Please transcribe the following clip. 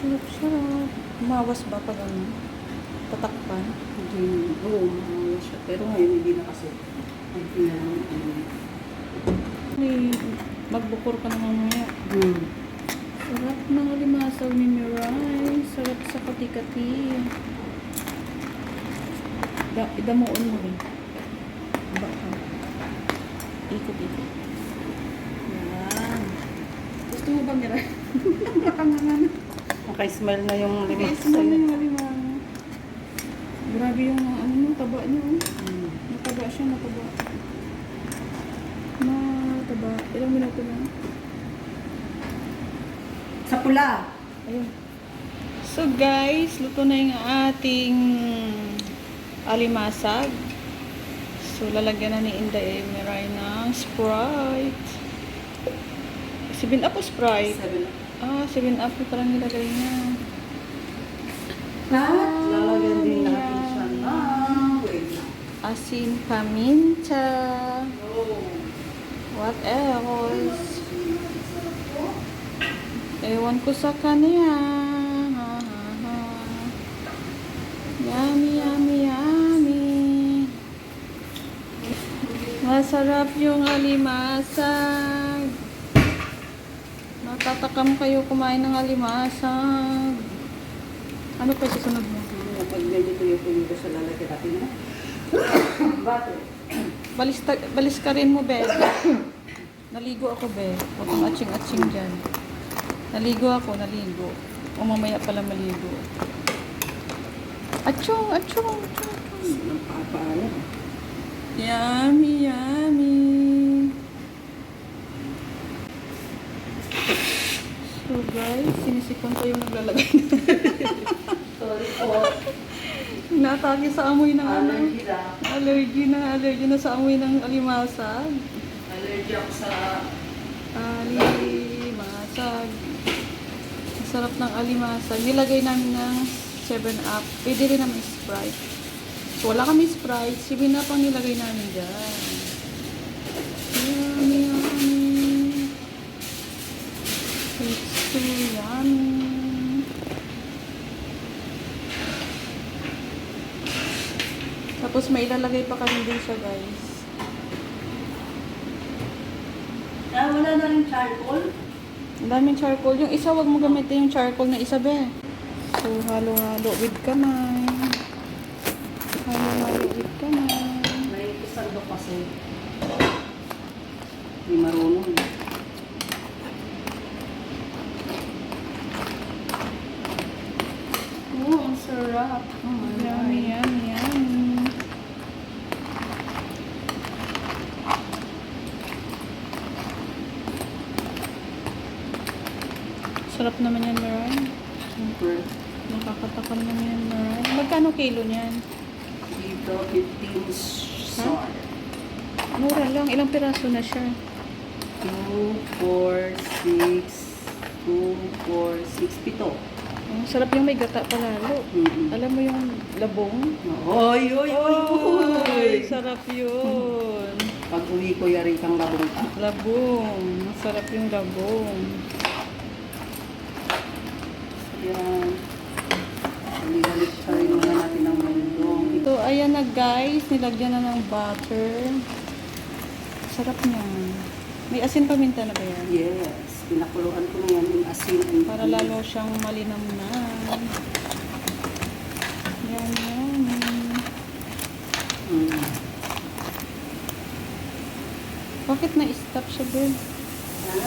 Sarap, sarap, sarap. Umawas ba pag ano? Tatakpan? Hindi, oo, maawa siya. Pero ngayon hindi na kasi. Pinanong ano. May magbukor ka na mamaya. Hmm. Sarap ng limasaw ni Mirai. Sarap sa kati-kati. Da, idamuon mo rin. Baka. Ikot-ikot. Yan. Gusto mo ba, Mirai? Nakanganan. Naka-smile na yung lima small na yung alimango. Grabe yung ano, yung taba niya. Oh. Hmm. Nataba siya, nataba. Nataba. Ilang minuto lang? Sa pula. Ayun. So guys, luto na yung ating alimasag. So lalagyan na ni Inday Emiray ng Sprite. 7 up o Sprite? Seven. 7 up yung parang nilagay niya. At lalagyan din natin siya ng wait lang. Asin paminta. Oh. What else? Ewan ko sa kanya. Ha, ha, ha. Yummy, yummy, yummy. Masarap yung alimasag. Matatakam kayo kumain ng alimasag. Ano pa susunod mo? Pag medyo tuyo-tuyo ko sa lalagyan natin na. Butter. Balis, balis ka rin mo, Be. Naligo ako, Be. Huwag kang atsing-atsing dyan. Naligo ako, naligo. O mamaya pala maligo. Atchong, atchong. Ang papaalam. Yummy, yummy. So guys, sinisikon ko yung naglalagay. Sorry po. Natake sa amoy ng ano. Allergy lang. Allergy na, allergy na sa amoy ng alimasag. Allergy ako sa... Alimasag. Ang sarap ng alimasag. Nilagay namin ng 7-up. Pwede rin naman Sprite. So, wala kami Sprite. 7-up ang nilagay namin dyan. So yummy. Tapos may ilalagay pa kami din siya, guys. Ah, wala na rin charcoal? Ang daming charcoal. Yung isa, wag mo gamitin yung charcoal na isa, be. So, halo-halo with kamay. Halo-halo with kamay. May isang do kasi. Hindi marunong. Oo, sarap. yummy, yummy, yummy. Sarap naman yan, Maray. Super. Nakakatakam naman yan, Maray. Magkano kilo niyan? Dito, 15 sar. Mura lang. Ilang piraso na siya? 2, 4, 6, 2, 4, 6, pito. Ang sarap yung may gata palalo. Mm-mm. Alam mo yung labong? Oy, oy, oy, oy! Sarap yun. Pag uwi ko, yari kang labong ka. Labong. Masarap yung labong. Yan. Halik-halik pa rin muna natin ang mandong. Ito, ayan na guys. Nilagyan na ng butter. Sarap niya. May asin paminta na ba yan? Yes. Pinakuluan asin. and Para lalo siyang malinamnan. Yan, yan. Mm. Bakit na-stop siya, Ben? Ha?